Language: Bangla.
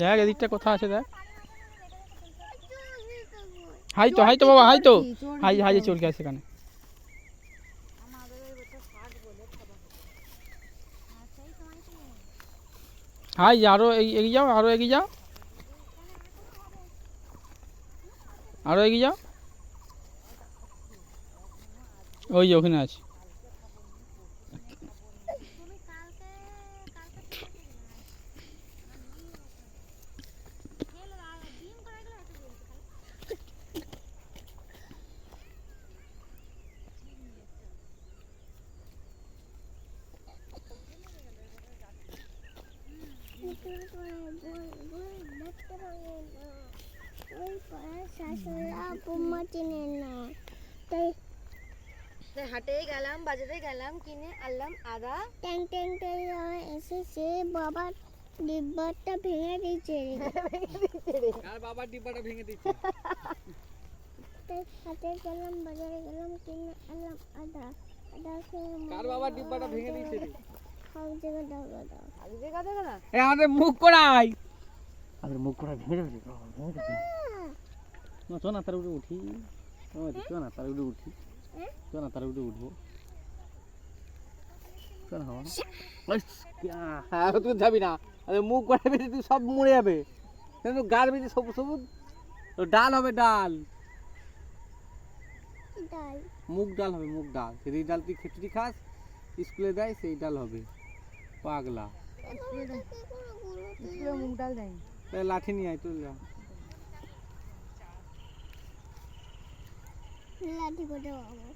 দেখ, এদিকটা কোথা আছে দেখ। হাই তো হাই তো বাবা, হাই তো। হাই হাই চলকে আছে এখানে। হাই, আরও এগিয়ে যাও, আরও এগিয়ে যাও। আরও এগিয়ে যাও। ওই যে ওখানে আছে। তাই হাটে গেলাম বাজারে গেলাম কিনে আনলাম আদা। ট্যাং ট্যাং ট্যাং এসেছে বাবা ডিব্বাটা ভেঙে দিয়েছে আর বাবার ডিব্বাটা ভেঙে দিচ্ছে। তাই হাটে গেলাম বাজারে গেলাম কিনে আনলাম আদা আদা কার বাবার ডিব্বাটা ভেঙে দিচ্ছে রে? সব জায়গায় দাও দাও কাঁদা না এ আমাদের মুখ আমাদের মুখ করা ভেঙে দেবে ভেঙে দেবে না চো না তার উপরে উঠি ও চো না তার উপরে উঠি চো না তার উপরে উঠবো চো না হওয়া হ্যাঁ তুই যাবি না আরে মুখ করা বেশি তুই সব মরে যাবে কিন্তু গাছ বেশি সবুজ সবুজ ও ডাল হবে ডাল ডাল মুগ ডাল হবে মুগ ডাল সেই ডাল তুই খিচুড়ি খাস স্কুলে দেয় সেই ডাল হবে পাগলা স্কুলে মুগ ডাল দেয় তাই লাঠি নিয়ে আয় যা। লাঠি বাবা